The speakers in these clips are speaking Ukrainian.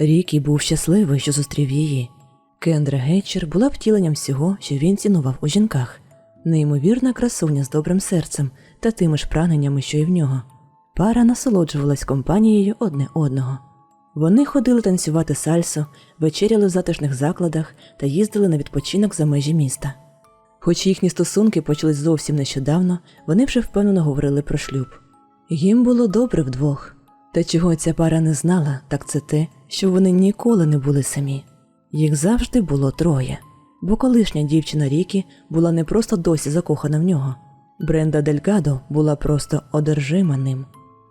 Рікі був щасливий, що зустрів її. Кендра Гетчер була втіленням всього, що він цінував у жінках, неймовірна красуня з добрим серцем та тими ж прагненнями, що й в нього. Пара насолоджувалась компанією одне одного. Вони ходили танцювати сальсу, вечеряли в затишних закладах та їздили на відпочинок за межі міста. Хоч їхні стосунки почались зовсім нещодавно, вони вже впевнено говорили про шлюб. Їм було добре вдвох. Та чого ця пара не знала, так це те, що вони ніколи не були самі. Їх завжди було троє, бо колишня дівчина Рікі була не просто досі закохана в нього. Бренда Делькадо була просто одержима ним.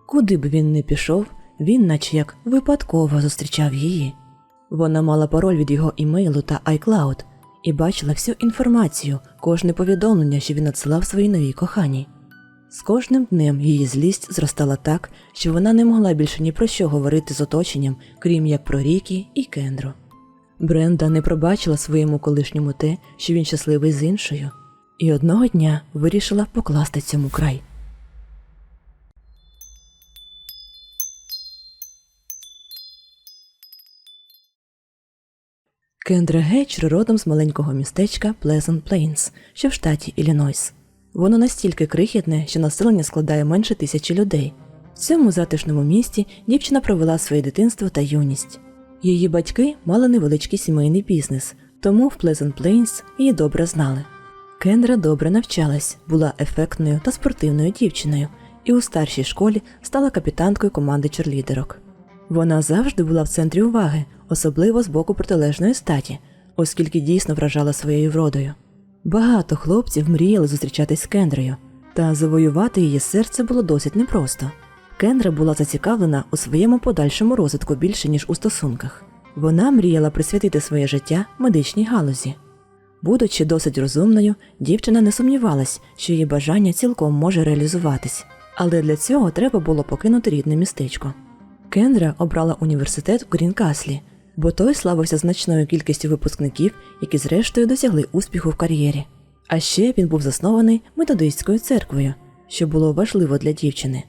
Куди б він не пішов, він, наче як випадково зустрічав її. Вона мала пароль від його імейлу та iCloud і бачила всю інформацію, кожне повідомлення, що він надсилав своїй новій коханій. З кожним днем її злість зростала так, що вона не могла більше ні про що говорити з оточенням, крім як про Рікі і Кендру. Бренда не пробачила своєму колишньому те, що він щасливий з іншою, і одного дня вирішила покласти цьому край. Кендра Гетч родом з маленького містечка Pleasant Plains, що в штаті Іллінойс. Воно настільки крихітне, що населення складає менше тисячі людей. В цьому затишному місті дівчина провела своє дитинство та юність. Її батьки мали невеличкий сімейний бізнес, тому в Pleasant Plains її добре знали. Кендра добре навчалась, була ефектною та спортивною дівчиною, і у старшій школі стала капітанкою команди черлідерок. Вона завжди була в центрі уваги, особливо з боку протилежної статі, оскільки дійсно вражала своєю вродою. Багато хлопців мріяли зустрічатись з Кендрою, та завоювати її серце було досить непросто. Кендра була зацікавлена у своєму подальшому розвитку більше, ніж у стосунках. Вона мріяла присвятити своє життя медичній галузі. Будучи досить розумною, дівчина не сумнівалась, що її бажання цілком може реалізуватись, але для цього треба було покинути рідне містечко. Кендра обрала університет в Грінкаслі, бо той славився значною кількістю випускників, які зрештою досягли успіху в кар'єрі. А ще він був заснований методистською церквою, що було важливо для дівчини.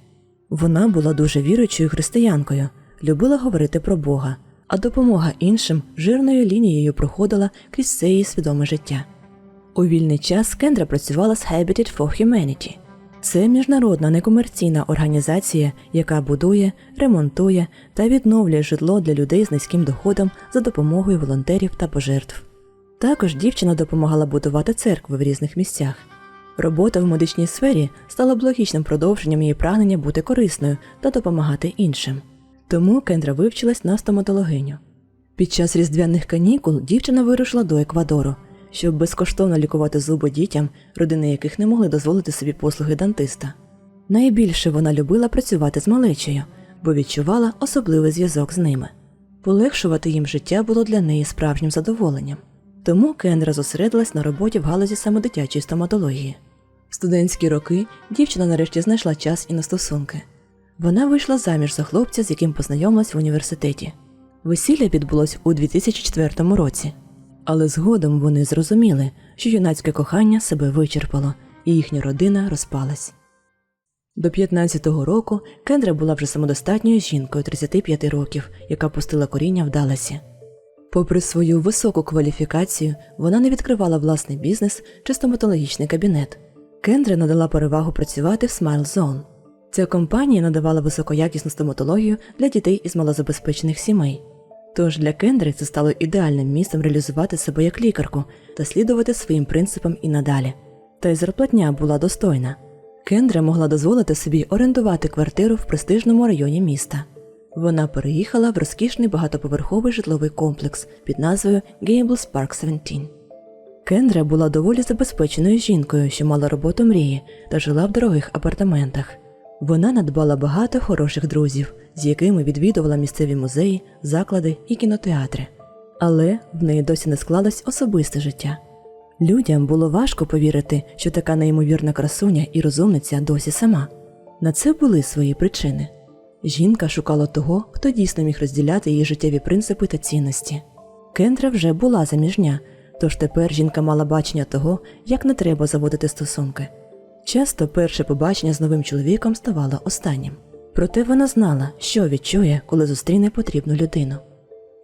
Вона була дуже віруючою християнкою, любила говорити про Бога, а допомога іншим жирною лінією проходила крізь все її свідоме життя. У вільний час Кендра працювала з Habitat for Humanity. Це міжнародна некомерційна організація, яка будує, ремонтує та відновлює житло для людей з низьким доходом за допомогою волонтерів та пожертв. Також дівчина допомагала будувати церкви в різних місцях. Робота в медичній сфері стала б логічним продовженням її прагнення бути корисною та допомагати іншим. Тому Кендра вивчилась на стоматологиню. Під час різдвяних канікул дівчина вирушила до Еквадору, щоб безкоштовно лікувати зуби дітям, родини яких не могли дозволити собі послуги дантиста. Найбільше вона любила працювати з малечею, бо відчувала особливий зв'язок з ними. Полегшувати їм життя було для неї справжнім задоволенням. Тому Кендра зосередилась на роботі в галузі саме стоматології. В студентські роки дівчина нарешті знайшла час і на стосунки. Вона вийшла заміж за хлопця, з яким познайомилась в університеті. Весілля відбулось у 2004 році, але згодом вони зрозуміли, що юнацьке кохання себе вичерпало, і їхня родина розпалась. До 15-го року Кендра була вже самодостатньою жінкою 35 років, яка пустила коріння в Далласі. Попри свою високу кваліфікацію, вона не відкривала власний бізнес чи стоматологічний кабінет. Кендра надала перевагу працювати в Smile Zone. Ця компанія надавала високоякісну стоматологію для дітей із малозабезпечених сімей. Тож для Кендри це стало ідеальним місцем реалізувати себе як лікарку та слідувати своїм принципам і надалі. Та й зарплатня була достойна. Кендра могла дозволити собі орендувати квартиру в престижному районі міста. Вона переїхала в розкішний багатоповерховий житловий комплекс під назвою Gables Park 17. Кендра була доволі забезпеченою жінкою, що мала роботу мрії та жила в дорогих апартаментах. Вона надбала багато хороших друзів, з якими відвідувала місцеві музеї, заклади і кінотеатри. Але в неї досі не склалось особисте життя. Людям було важко повірити, що така неймовірна красуня і розумниця досі сама. На це були свої причини. Жінка шукала того, хто дійсно міг розділяти її життєві принципи та цінності. Кендра вже була заміжня, тож тепер жінка мала бачення того, як не треба заводити стосунки. Часто перше побачення з новим чоловіком ставало останнім. Проте вона знала, що відчує, коли зустріне потрібну людину.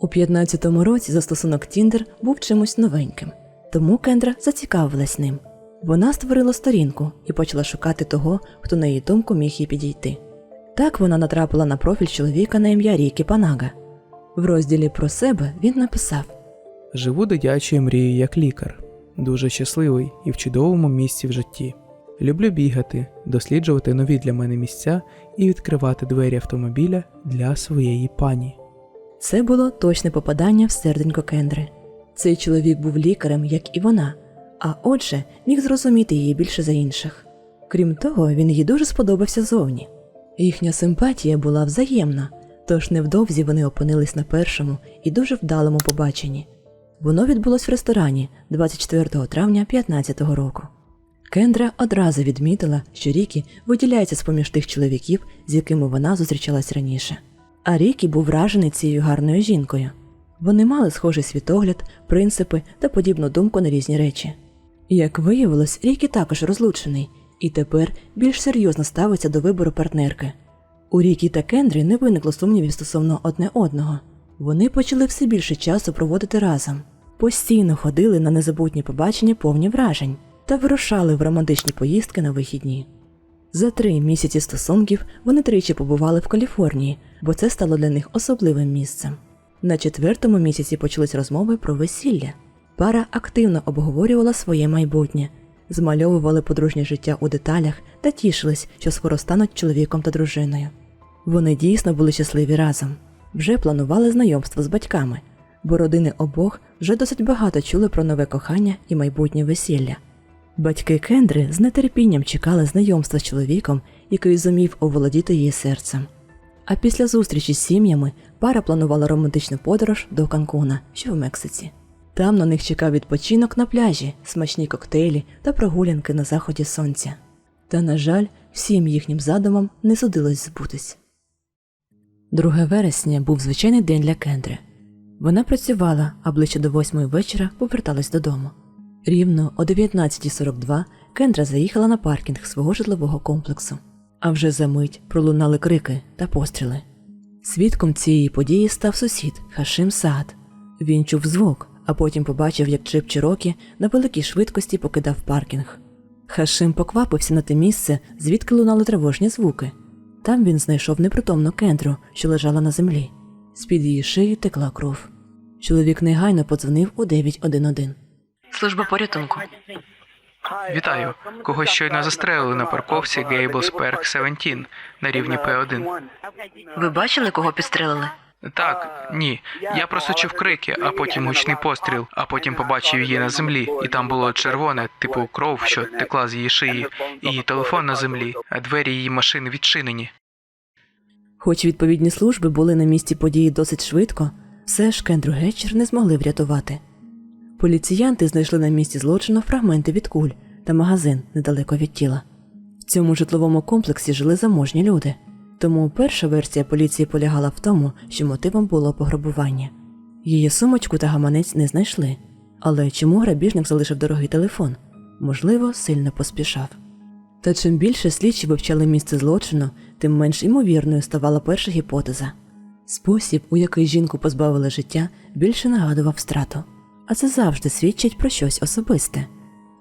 У 15-му році застосунок Тіндер був чимось новеньким, тому Кендра зацікавилась ним. Вона створила сторінку і почала шукати того, хто на її думку міг їй підійти. Так вона натрапила на профіль чоловіка на ім'я Рікі Панага. В розділі про себе він написав: Живу дитячою мрією як лікар, дуже щасливий і в чудовому місці в житті. Люблю бігати, досліджувати нові для мене місця і відкривати двері автомобіля для своєї пані. Це було точне попадання в серденько Кендри. Цей чоловік був лікарем, як і вона, а отже, міг зрозуміти її більше за інших. Крім того, він їй дуже сподобався зовні. Їхня симпатія була взаємна, тож невдовзі вони опинились на першому і дуже вдалому побаченні. Воно відбулось в ресторані 24 травня 15-го року. Кендра одразу відмітила, що Рікі виділяється з поміж тих чоловіків, з якими вона зустрічалась раніше. А Рікі був вражений цією гарною жінкою. Вони мали схожий світогляд, принципи та подібну думку на різні речі. Як виявилось, Рікі також розлучений і тепер більш серйозно ставиться до вибору партнерки. У Рікі та Кендрі не виникло сумнівів стосовно одне одного. Вони почали все більше часу проводити разом, постійно ходили на незабутні побачення повні вражень та вирушали в романтичні поїздки на вихідні. За три місяці стосунків вони тричі побували в Каліфорнії, бо це стало для них особливим місцем. На четвертому місяці почались розмови про весілля. Пара активно обговорювала своє майбутнє, змальовували подружнє життя у деталях та тішились, що скоро стануть чоловіком та дружиною. Вони дійсно були щасливі разом, вже планували знайомство з батьками, бо родини обох вже досить багато чули про нове кохання і майбутнє весілля. Батьки Кендри з нетерпінням чекали знайомства з чоловіком, який зумів оволодіти її серцем. А після зустрічі з сім'ями пара планувала романтичну подорож до Канкуна, що в Мексиці. Там на них чекав відпочинок на пляжі, смачні коктейлі та прогулянки на заході сонця. Та, на жаль, всім їхнім задумам не судилось збутись. 2 вересня був звичайний день для Кендри. Вона працювала, а ближче до восьмої вечора поверталась додому. Рівно о 19.42 Кендра заїхала на паркінг свого житлового комплексу. А вже за мить пролунали крики та постріли. Свідком цієї події став сусід Хашим Саад. Він чув звук, а потім побачив, як джип Чирокі на великій швидкості покидав паркінг. Хашим поквапився на те місце, звідки лунали тривожні звуки. Там він знайшов непритомну кендру, що лежала на землі. З-під її шиї текла кров. Чоловік негайно подзвонив у 911. Служба порятунку. Вітаю! Когось щойно застрелили на парковці Gables Park 17 на рівні П1. Ви бачили, кого підстрелили? Так, ні. Я просто чув крики, а потім гучний постріл, а потім побачив її на землі, і там було червоне, типу кров, що текла з її шиї, і її телефон на землі, а двері її машини відчинені. Хоч відповідні служби були на місці події досить швидко, все ж Кендру Гетчер не змогли врятувати. Поліціянти знайшли на місці злочину фрагменти від куль та магазин недалеко від тіла. В цьому житловому комплексі жили заможні люди, тому перша версія поліції полягала в тому, що мотивом було пограбування. Її сумочку та гаманець не знайшли, але чому грабіжник залишив дорогий телефон? Можливо, сильно поспішав. Та чим більше слідчі вивчали місце злочину, тим менш імовірною ставала перша гіпотеза. Спосіб, у який жінку позбавили життя, більше нагадував страту, а це завжди свідчить про щось особисте.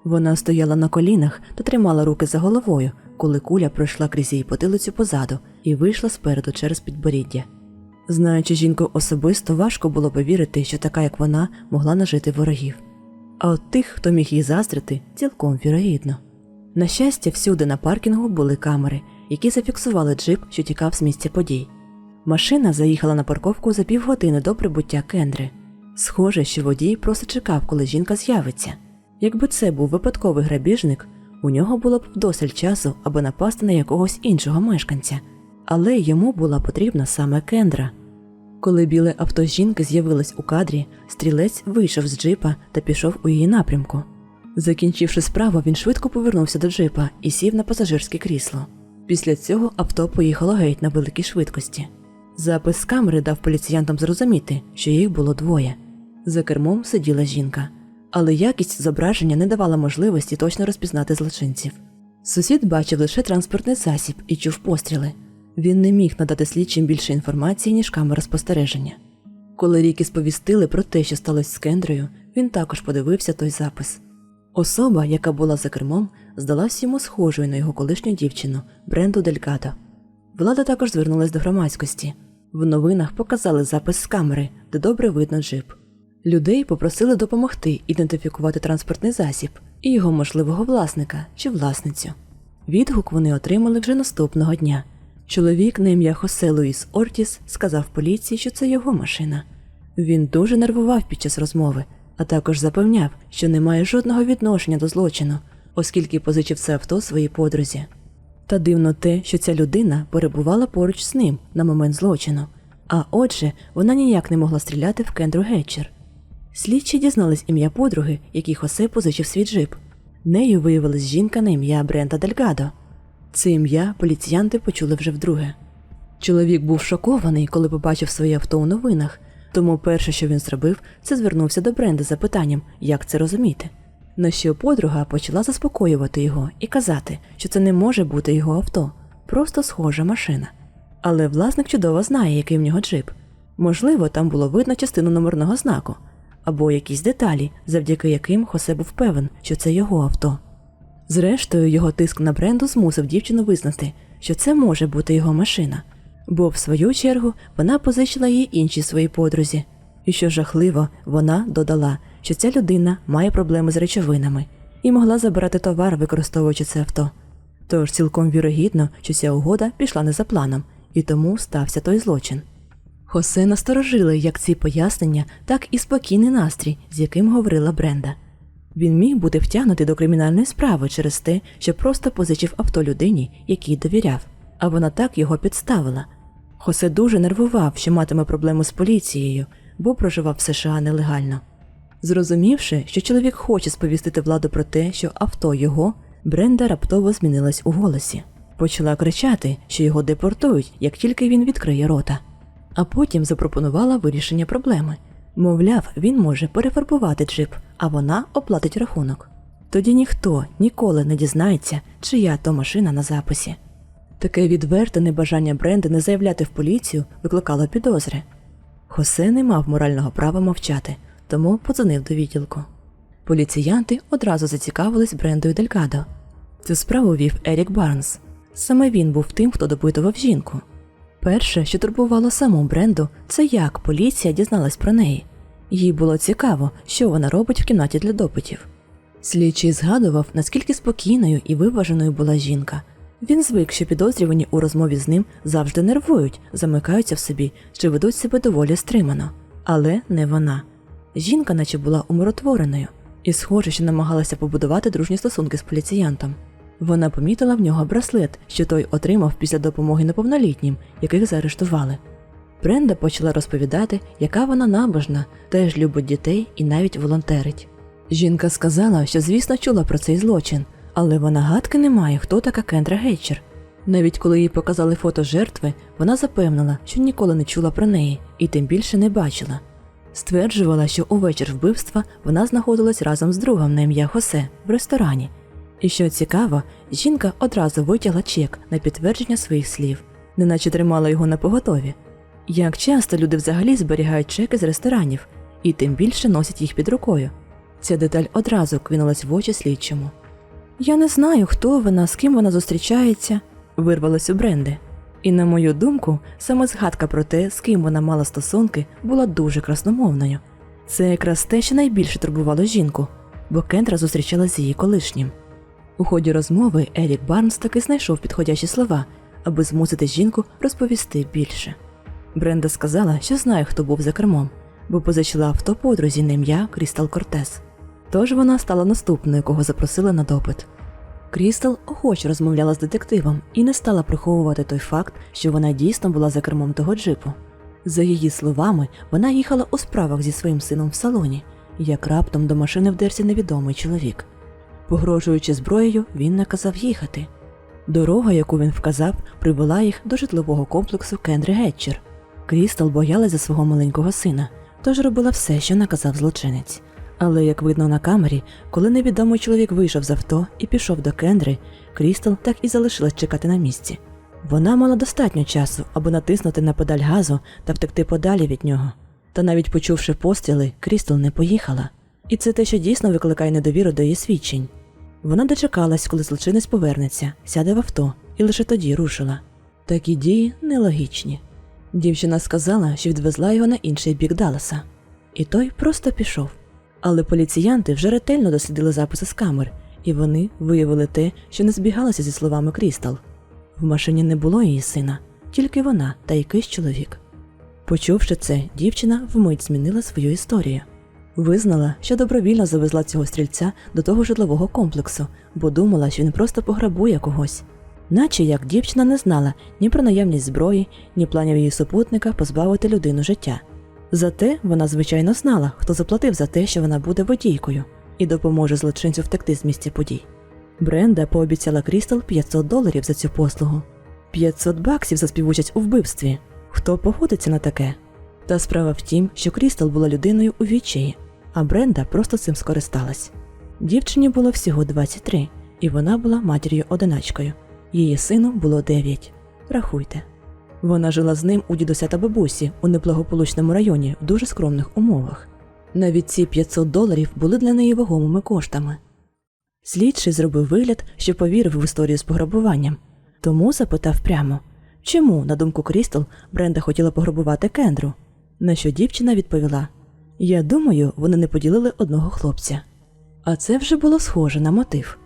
Вона стояла на колінах та тримала руки за головою, коли куля пройшла крізь її потилицю позаду і вийшла спереду через підборіддя. Знаючи жінку особисто, важко було повірити, що така, як вона, могла нажити ворогів. А от тих, хто міг її заздрити, цілком вірогідно. На щастя, всюди на паркінгу були камери, які зафіксували джип, що тікав з місця подій. Машина заїхала на парковку за півгодини до прибуття Кендри. Схоже, що водій просто чекав, коли жінка з'явиться. Якби це був випадковий грабіжник, у нього було б вдосталь часу, аби напасти на якогось іншого мешканця, але йому була потрібна саме Кендра. Коли біле авто жінки з'явилось у кадрі, стрілець вийшов з джипа та пішов у її напрямку. Закінчивши справу, він швидко повернувся до джипа і сів на пасажирське крісло. Після цього авто поїхало геть на великій швидкості. Запис з камери дав поліціянтам зрозуміти, що їх було двоє. За кермом сиділа жінка, але якість зображення не давала можливості точно розпізнати злочинців. Сусід бачив лише транспортний засіб і чув постріли. Він не міг надати слідчим більше інформації, ніж камера спостереження. Коли Рікі сповістили про те, що сталося з Кендрою, він також подивився той запис. Особа, яка була за кермом, здалась йому схожою на його колишню дівчину Бренду Делькадо. Влада також звернулась до громадськості. В новинах показали запис з камери, де добре видно джип. Людей попросили допомогти ідентифікувати транспортний засіб і його можливого власника чи власницю. Відгук вони отримали вже наступного дня. Чоловік на ім'я Хосе Луїс Ортіс сказав поліції, що це його машина. Він дуже нервував під час розмови, а також запевняв, що не має жодного відношення до злочину, оскільки позичив це авто своїй подрузі. Та дивно те, що ця людина перебувала поруч з ним на момент злочину, а отже, вона ніяк не могла стріляти в Кендру Гетчер. Слідчі дізнались ім'я подруги, якій Хосе позичив свій джип. Нею виявилась жінка на ім'я Брента Дельгадо. Це ім'я поліціянти почули вже вдруге. Чоловік був шокований, коли побачив своє авто у новинах, тому перше, що він зробив, це звернувся до Бренда з запитанням, як це розуміти. На що подруга почала заспокоювати його і казати, що це не може бути його авто, просто схожа машина. Але власник чудово знає, який в нього джип. Можливо, там було видно частину номерного знаку або якісь деталі, завдяки яким Хосе був певен, що це його авто. Зрештою, його тиск на бренду змусив дівчину визнати, що це може бути його машина, бо в свою чергу вона позичила її іншій своїй подрузі. І що жахливо, вона додала, що ця людина має проблеми з речовинами і могла забирати товар, використовуючи це авто. Тож цілком вірогідно, що ця угода пішла не за планом, і тому стався той злочин. Хосе насторожили як ці пояснення, так і спокійний настрій, з яким говорила Бренда. Він міг бути втягнутий до кримінальної справи через те, що просто позичив авто людині, якій довіряв, а вона так його підставила. Хосе дуже нервував, що матиме проблему з поліцією, бо проживав в США нелегально. Зрозумівши, що чоловік хоче сповістити владу про те, що авто його, Бренда раптово змінилась у голосі. Почала кричати, що його депортують, як тільки він відкриє рота. А потім запропонувала вирішення проблеми. Мовляв, він може перефарбувати джип, а вона оплатить рахунок. Тоді ніхто ніколи не дізнається, чия то машина на записі. Таке відверте небажання Бренди не заявляти в поліцію викликало підозри. Хосе не мав морального права мовчати, тому подзвонив до відділку. Поліціянти одразу зацікавились Брендою Делькадо. Цю справу вів Ерік Барнс. Саме він був тим, хто допитував жінку. Перше, що турбувало саму Бренду, це як поліція дізналась про неї. Їй було цікаво, що вона робить в кімнаті для допитів. Слідчий згадував, наскільки спокійною і виваженою була жінка. Він звик, що підозрювані у розмові з ним завжди нервують, замикаються в собі чи ведуть себе доволі стримано. Але не вона. Жінка, наче була умиротвореною, і схоже, що намагалася побудувати дружні стосунки з поліціянтом. Вона помітила в нього браслет, що той отримав після допомоги неповнолітнім, яких заарештували. Бренда почала розповідати, яка вона набожна, теж любить дітей і навіть волонтерить. Жінка сказала, що, звісно, чула про цей злочин, але вона гадки не має, хто така Кендра Гетчер. Навіть коли їй показали фото жертви, вона запевнила, що ніколи не чула про неї і тим більше не бачила. Стверджувала, що увечір вбивства вона знаходилась разом з другом на ім'я Хосе в ресторані. І що цікаво, жінка одразу витягла чек на підтвердження своїх слів, неначе тримала його на поготові. Як часто люди взагалі зберігають чеки з ресторанів і тим більше носять їх під рукою. Ця деталь одразу кинулась в очі слідчому. Я не знаю, хто вона, з ким вона зустрічається, вирвалось у Бренди. І, на мою думку, саме згадка про те, з ким вона мала стосунки, була дуже красномовною. Це якраз те, що найбільше турбувало жінку, бо Кентра зустрічалася з її колишнім. У ході розмови Ерік Барнс таки знайшов підходящі слова, аби змусити жінку розповісти більше. Бренда сказала, що знає, хто був за кермом, бо позичила авто подрузі на ім'я Крістал Кортес. Тож вона стала наступною, кого запросили на допит. Крістал охоче розмовляла з детективом і не стала приховувати той факт, що вона дійсно була за кермом того джипу. За її словами, вона їхала у справах зі своїм сином в салоні, як раптом до машини вдерся невідомий чоловік. Погрожуючи зброєю, він наказав їхати. Дорога, яку він вказав, привела їх до житлового комплексу Кендри Гетчер. Крістал боялась за свого маленького сина, тож робила все, що наказав злочинець. Але, як видно на камері, коли невідомий чоловік вийшов з авто і пішов до Кендри, Крістал так і залишилась чекати на місці. Вона мала достатньо часу, аби натиснути на педаль газу та втекти подалі від нього. Та навіть почувши постріли, Крістал не поїхала. І це те, що дійсно викликає недовіру до її свідчень. Вона дочекалась, коли злочинець повернеться, сяде в авто і лише тоді рушила. Такі дії нелогічні. Дівчина сказала, що відвезла його на інший бік Далласа. І той просто пішов. Але поліціянти вже ретельно дослідили записи з камер, і вони виявили те, що не збігалося зі словами Крістал. В машині не було її сина, тільки вона та якийсь чоловік. Почувши це, дівчина вмить змінила свою історію. Визнала, що добровільно завезла цього стрільця до того житлового комплексу, бо думала, що він просто пограбує когось. Наче як дівчина не знала ні про наявність зброї, ні планів її супутника позбавити людину життя. Зате вона, звичайно, знала, хто заплатив за те, що вона буде водійкою, і допоможе злочинцю втекти з місця подій. Бренда пообіцяла Крістал 500 доларів за цю послугу. 500 баксів за співучасть у вбивстві. Хто погодиться на таке? Та справа в тім, що Крістал була людиною у відчаї, а Бренда просто цим скористалась. Дівчині було всього 23, і вона була матір'ю одиначкою. Її сину було 9. Рахуйте. Вона жила з ним у дідуся та бабусі у неблагополучному районі в дуже скромних умовах. Навіть ці 500 доларів були для неї вагомими коштами. Слідчий зробив вигляд, що повірив в історію з пограбуванням, тому запитав прямо, чому, на думку Крістал, Бренда хотіла пограбувати Кендру. На що дівчина відповіла: Я думаю, вони не поділили одного хлопця. А це вже було схоже на мотив.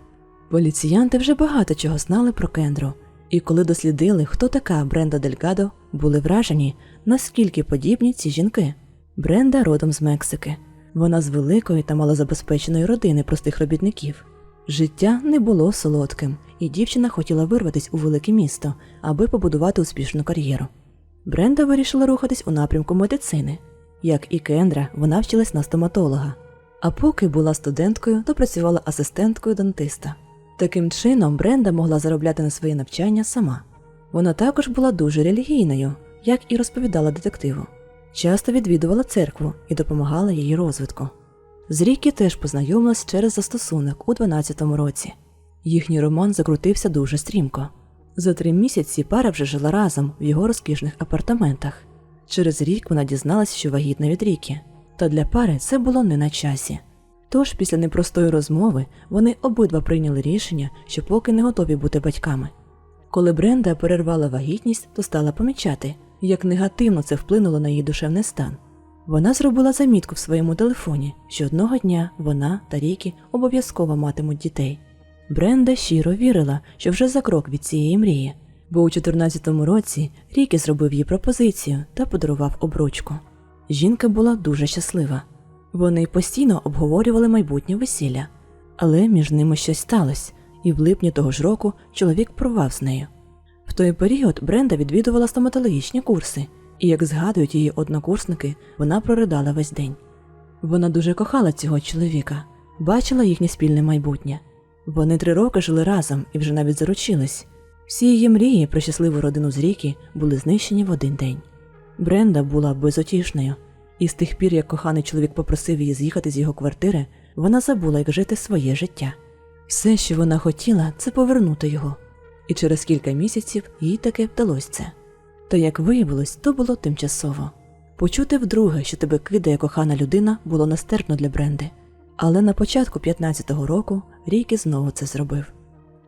Поліціянти вже багато чого знали про Кендру, і коли дослідили, хто така Бренда Дельгадо, були вражені, наскільки подібні ці жінки. Бренда родом з Мексики. Вона з великої та малозабезпеченої родини простих робітників. Життя не було солодким, і дівчина хотіла вирватися у велике місто, аби побудувати успішну кар'єру. Бренда вирішила рухатись у напрямку медицини. Як і Кендра, вона вчилась на стоматолога. А поки була студенткою, то працювала асистенткою дантиста. Таким чином, Бренда могла заробляти на своє навчання сама. Вона також була дуже релігійною, як і розповідала детективу. Часто відвідувала церкву і допомагала її розвитку. З Рікі теж познайомилась через застосунок у 12-му році. Їхній роман закрутився дуже стрімко. За три місяці пара вже жила разом в його розкішних апартаментах. Через рік вона дізналась, що вагітна від Рікі, та для пари це було не на часі. Тож, після непростої розмови, вони обидва прийняли рішення, що поки не готові бути батьками. Коли Бренда перервала вагітність, то стала помічати, як негативно це вплинуло на її душевний стан. Вона зробила замітку в своєму телефоні, що одного дня вона та Рікі обов'язково матимуть дітей. Бренда щиро вірила, що вже за крок від цієї мрії, бо у 14-му році Рікі зробив їй пропозицію та подарував обручку. Жінка була дуже щаслива. Вони постійно обговорювали майбутнє весілля, але між ними щось сталося, і в липні того ж року чоловік порвав з нею. В той період Бренда відвідувала стоматологічні курси, і, як згадують її однокурсники, вона проридала весь день. Вона дуже кохала цього чоловіка, бачила їхнє спільне майбутнє. Вони три роки жили разом і вже навіть заручились. Всі її мрії про щасливу родину з ріки були знищені в один день. Бренда була безутішною, і з тих пір, як коханий чоловік попросив її з'їхати з його квартири, вона забула, як жити своє життя. Все, що вона хотіла, це повернути його. І через кілька місяців їй таки вдалося це. Та як виявилось, то було тимчасово. Почути вдруге, що тебе кидає кохана людина, було нестерпно для Бренди. Але на початку 15-го року Рікі знову це зробив.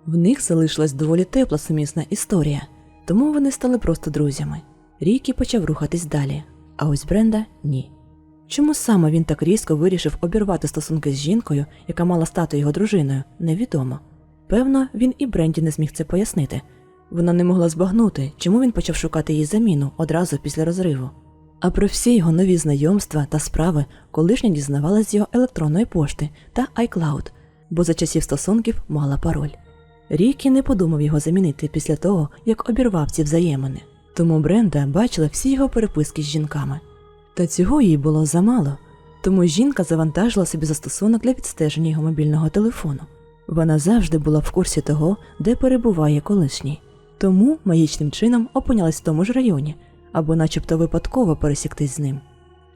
В них залишилась доволі тепла сумісна історія, тому вони стали просто друзями. Рікі почав рухатись далі, а ось Бренда ні. Чому саме він так різко вирішив обірвати стосунки з жінкою, яка мала стати його дружиною, невідомо. Певно, він і Бренді не зміг це пояснити. Вона не могла збагнути, чому він почав шукати її заміну одразу після розриву. А про всі його нові знайомства та справи колишня дізнавалась з його електронної пошти та iCloud, бо за часів стосунків мала пароль. Рікі не подумав його замінити після того, як обірвав ці взаємини. Тому Бренда бачила всі його переписки з жінками. Та цього їй було замало, тому жінка завантажила собі застосунок для відстеження його мобільного телефону. Вона завжди була в курсі того, де перебуває колишній, тому магічним чином опинялась в тому ж районі або начебто випадково пересіктись з ним.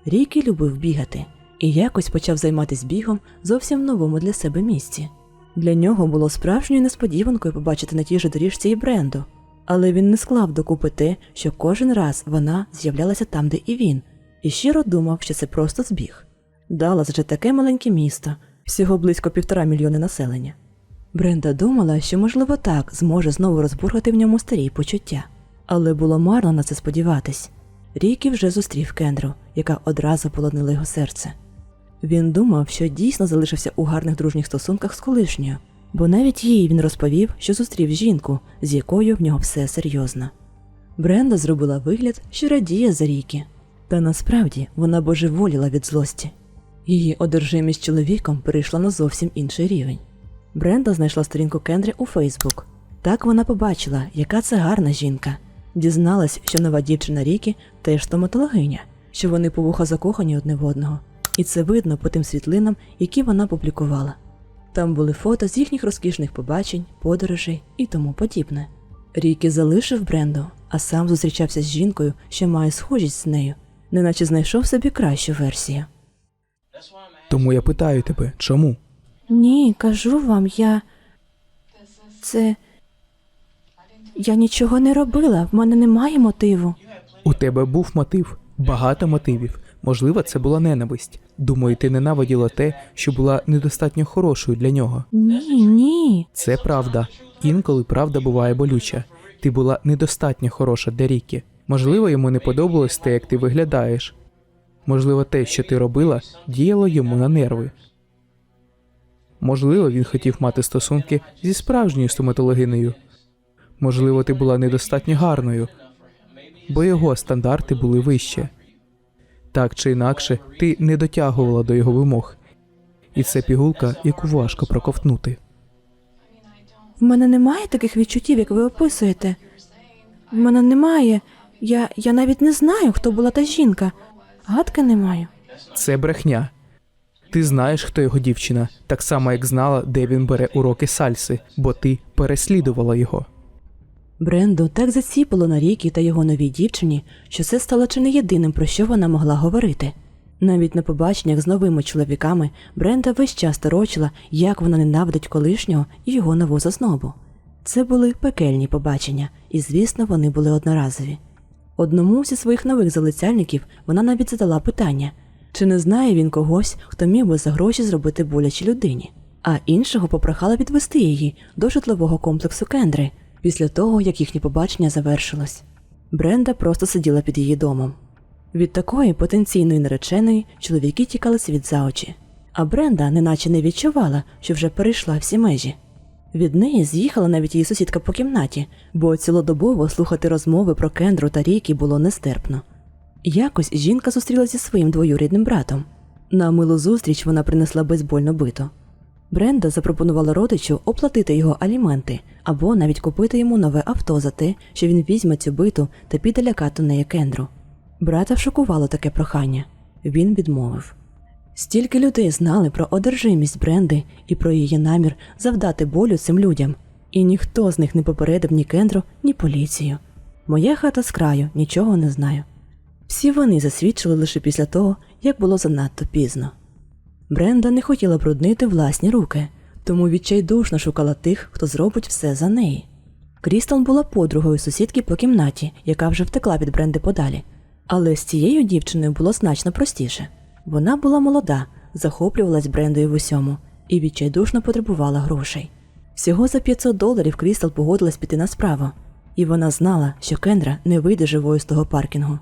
Рікі любив бігати і якось почав займатися бігом зовсім новому для себе місці. Для нього було справжньою несподіванкою побачити на тій же доріжці і бренду, але він не склав докупи те, що кожен раз вона з'являлася там, де і він, і щиро думав, що це просто збіг. Даллас же таке маленьке місто, всього близько півтора мільйони населення. Бренда думала, що, можливо, так зможе знову розбургати в ньому старі почуття, але було марно на це сподіватись. Рікі вже зустрів Кендру, яка одразу полонила його серце. Він думав, що дійсно залишився у гарних дружніх стосунках з колишньою, бо навіть їй він розповів, що зустрів жінку, з якою в нього все серйозно. Бренда зробила вигляд, що радіє за Рікі, та насправді вона божеволіла від злості. Її одержимість чоловіком перейшла на зовсім інший рівень. Бренда знайшла сторінку Кендрі у Фейсбук. Так вона побачила, яка це гарна жінка. Дізналась, що нова дівчина Рікі теж стоматологиня, що вони по вуха закохані одне в одного. І це видно по тим світлинам, які вона публікувала. Там були фото з їхніх розкішних побачень, подорожей і тому подібне. Рікі залишив Бренду, а сам зустрічався з жінкою, що має схожість з нею, неначе знайшов собі кращу версію. Тому я питаю тебе, чому? Ні, кажу вам, я. Це. Я нічого не робила, в мене немає мотиву. У тебе був мотив, багато мотивів. Можливо, це була ненависть. Думаю, ти ненавиділа те, що була недостатньо хорошою для нього. Ні, ні. Це правда. Інколи правда буває болюча. Ти була недостатньо хороша для Рікі. Можливо, йому не подобалось те, як ти виглядаєш. Можливо, те, що ти робила, діяло йому на нерви. Можливо, він хотів мати стосунки зі справжньою стоматологинею. Можливо, ти була недостатньо гарною, бо його стандарти були вище. Так чи інакше, ти не дотягувала до його вимог, і це пігулка, яку важко проковтнути. В мене немає таких відчуттів, як ви описуєте. В мене немає. Я, я навіть не знаю, хто була та жінка. Гадки не маю. Це брехня. Ти знаєш, хто його дівчина, так само як знала, де він бере уроки сальси, бо ти переслідувала його. Бренду так заціпило на Рікі та його новій дівчині, що це стало чи не єдиним, про що вона могла говорити. Навіть на побаченнях з новими чоловіками Бренда весь час торочила, як вона ненавидить колишнього і його нову заснобу. Це були пекельні побачення, і, звісно, вони були одноразові. Одному зі своїх нових залицяльників вона навіть задала питання, чи не знає він когось, хто міг би за гроші зробити боляче людині, а іншого попрохала відвести її до житлового комплексу Кендри після того, як їхнє побачення завершилось. Бренда просто сиділа під її домом. Від такої потенційної нареченої чоловіки тікали світ за очі, а Бренда неначе не відчувала, що вже перейшла всі межі. Від неї з'їхала навіть її сусідка по кімнаті, бо цілодобово слухати розмови про Кендру та Рікі було нестерпно. Якось жінка зустрілася зі своїм двоюрідним братом. На милу зустріч вона принесла бейсбольну биту. Бренда запропонувала родичу оплатити його аліменти або навіть купити йому нове авто за те, що він візьме цю биту та піде лякати неї Кендру. Брата шокувало таке прохання. Він відмовив. Стільки людей знали про одержимість Бренди і про її намір завдати болю цим людям, і ніхто з них не попередив ні Кендру, ні поліцію. Моя хата з краю, нічого не знаю. Всі вони засвідчили лише після того, як було занадто пізно. Бренда не хотіла бруднити власні руки, тому відчайдушно шукала тих, хто зробить все за неї. Крістал була подругою сусідки по кімнаті, яка вже втекла від Бренди подалі. Але з цією дівчиною було значно простіше. Вона була молода, захоплювалась брендою в усьому і відчайдушно потребувала грошей. Всього за 500 доларів Крістал погодилась піти на справу, і вона знала, що Кендра не вийде живою з того паркінгу.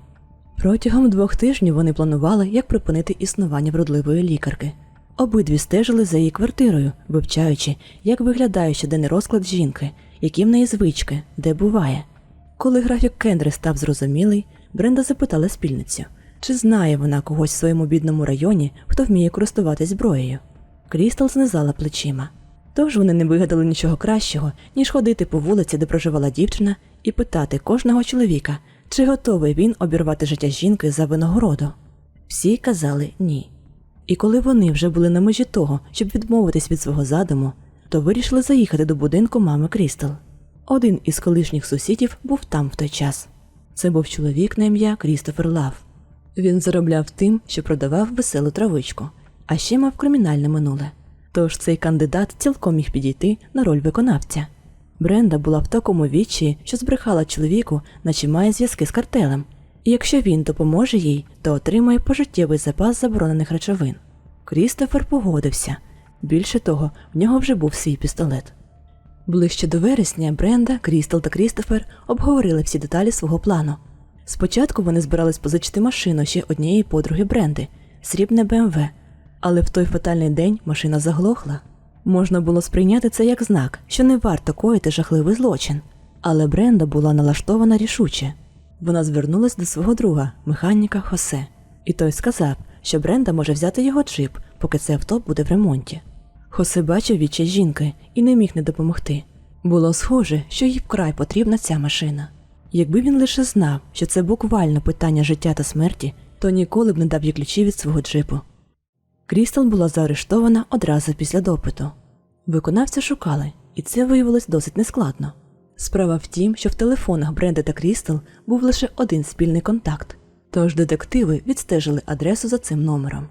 Протягом двох тижнів вони планували, як припинити існування вродливої лікарки. Обидві стежили за її квартирою, вивчаючи, як виглядає щоденний розклад жінки, які в неї звички, де буває. Коли графік Кендри став зрозумілий, Бренда запитала спільницю, чи знає вона когось в своєму бідному районі, хто вміє користуватись зброєю. Крістал знизала плечима. Тож вони не вигадали нічого кращого, ніж ходити по вулиці, де проживала дівчина, і питати кожного чоловіка, чи готовий він обірвати життя жінки за винагороду. Всі казали ні. І коли вони вже були на межі того, щоб відмовитись від свого задуму, то вирішили заїхати до будинку мами Крістал. Один із колишніх сусідів був там в той час. Це був чоловік на ім'я Крістофер Лав. Він заробляв тим, що продавав веселу травичку, а ще мав кримінальне минуле. Тож цей кандидат цілком міг підійти на роль виконавця. Бренда була в такому вічі, що збрехала чоловіку, наче має зв'язки з картелем, І якщо він допоможе їй, то отримає пожиттєвий запас заборонених речовин. Крістофер погодився. Більше того, в нього вже був свій пістолет. Ближче до вересня Бренда, Крістал та Крістофер обговорили всі деталі свого плану. Спочатку вони збирались позичити машину ще однієї подруги Бренди срібне БМВ, але в той фатальний день машина заглохла. Можна було сприйняти це як знак, що не варто коїти жахливий злочин. Але Бренда була налаштована рішуче. Вона звернулась до свого друга, механіка Хосе, і той сказав, що Бренда може взяти його джип, поки це авто буде в ремонті. Хосе бачив відчай жінки і не міг не допомогти. Було схоже, що їй вкрай потрібна ця машина. Якби він лише знав, що це буквально питання життя та смерті, то ніколи б не дав їй ключі від свого джипу. Крістал була заарештована одразу після допиту. Виконавця шукали, і це виявилось досить нескладно. Справа в тім, що в телефонах Бренди та Крістал був лише один спільний контакт, тож детективи відстежили адресу за цим номером.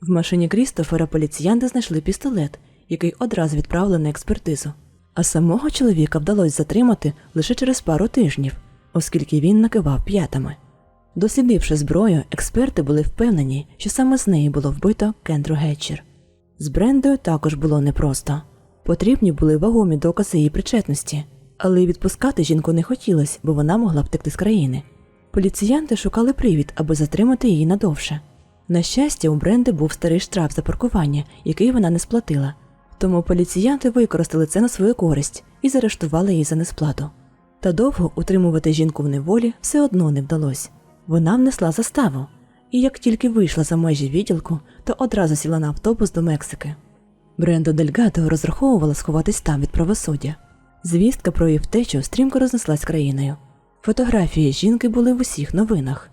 В машині Крістофера поліціянти знайшли пістолет, який одразу відправили на експертизу. А самого чоловіка вдалося затримати лише через пару тижнів, оскільки він накивав п'ятами. Дослідивши зброю, експерти були впевнені, що саме з неї було вбито Кендру Гетчер. З Брендою також було непросто. Потрібні були вагомі докази її причетності, але й відпускати жінку не хотілося, бо вона могла втекти з країни. Поліціянти шукали привід, аби затримати її надовше. На щастя, у Бренди був старий штраф за паркування, який вона не сплатила. Тому поліціянти використали це на свою користь і заарештували її за несплату. Та довго утримувати жінку в неволі все одно не вдалося. Вона внесла заставу, і як тільки вийшла за межі відділку, то одразу сіла на автобус до Мексики. Брендо Дельгадо розраховувала сховатись там від правосуддя. Звістка про її втечу стрімко рознеслась країною. Фотографії жінки були в усіх новинах.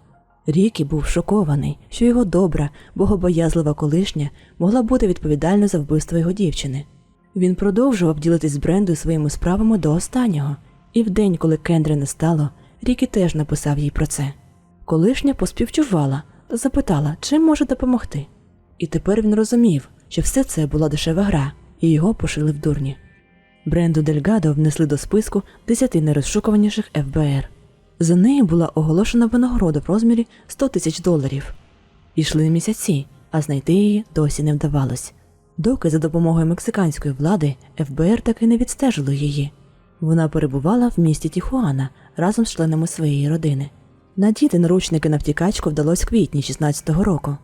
Рікі був шокований, що його добра, богобоязлива колишня могла бути відповідальною за вбивство його дівчини. Він продовжував ділитись з Брендою своїми справами до останнього, і в день, коли Кендри не стало, Рікі теж написав їй про це. Колишня поспівчувала та запитала, чим може допомогти. І тепер він розумів, що все це була дешева гра, і його пошили в дурні. Бренду Дельгадо внесли до списку 10 найрозшукуваніших ФБР. За нею була оголошена винагорода в розмірі 100 тисяч доларів. Ішли місяці, а знайти її досі не вдавалось. Доки за допомогою мексиканської влади ФБР таки не відстежило її. Вона перебувала в місті Тіхуана разом з членами своєї родини. Надіти наручники на втікачку вдалося в квітні 16-го року.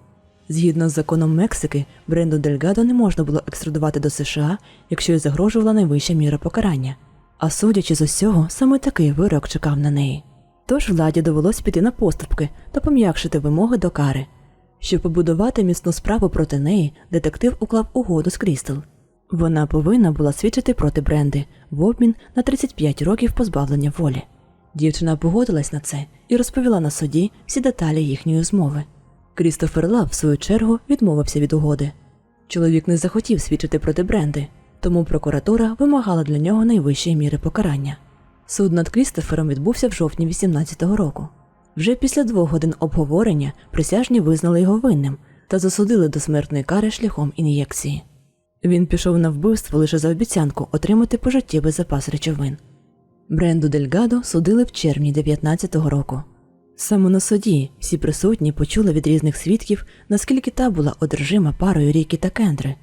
Згідно з законом Мексики, Бренду Дельгадо не можна було екстрадувати до США, якщо їй загрожувала найвища міра покарання. А судячи з усього, саме такий вирок чекав на неї. Тож владі довелось піти на поступки та пом'якшити вимоги до кари. Щоб побудувати міцну справу проти неї, детектив уклав угоду з Крістел. Вона повинна була свідчити проти Бренди в обмін на 35 років позбавлення волі. Дівчина погодилась на це і розповіла на суді всі деталі їхньої змови. Крістофер Лав, в свою чергу, відмовився від угоди. Чоловік не захотів свідчити проти Бренди, тому прокуратура вимагала для нього найвищої міри покарання. Суд над Крістофером відбувся в жовтні 18-го року. Вже після двох годин обговорення присяжні визнали його винним та засудили до смертної кари шляхом ін'єкції. Він пішов на вбивство лише за обіцянку отримати пожиттєвий запас речовин. Бренду Дельгадо судили в червні 19-го року. Саме на суді всі присутні почули від різних свідків, наскільки та була одержима парою Рікі та Кендри.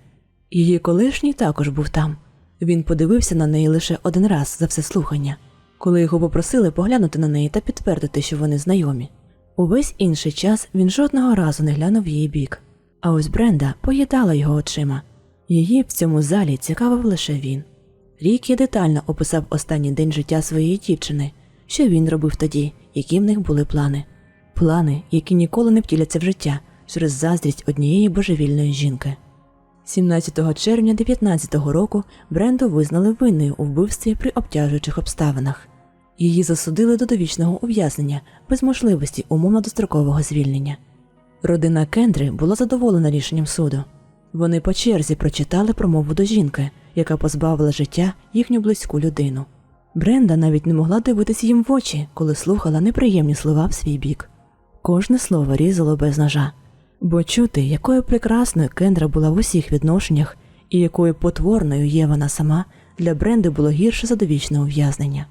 Її колишній також був там. Він подивився на неї лише один раз за все слухання, коли його попросили поглянути на неї та підтвердити, що вони знайомі. Увесь інший час він жодного разу не глянув її бік. А ось Бренда поїдала його очима. Її в цьому залі цікавив лише він. Рікі детально описав останній день життя своєї дівчини, що він робив тоді, які в них були плани. Плани, які ніколи не втіляться в життя через заздрість однієї божевільної жінки. 17 червня 19-го року Бренду визнали винною у вбивстві при обтяжуючих обставинах. Її засудили до довічного ув'язнення без можливості умовно дострокового звільнення. Родина Кендри була задоволена рішенням суду. Вони по черзі прочитали промову до жінки, яка позбавила життя їхню близьку людину. Бренда навіть не могла дивитися їм в очі, коли слухала неприємні слова в свій бік. Кожне слово різало без ножа, бо чути, якою прекрасною Кендра була в усіх відношеннях і якою потворною є вона сама, для Бренди було гірше за довічне ув'язнення.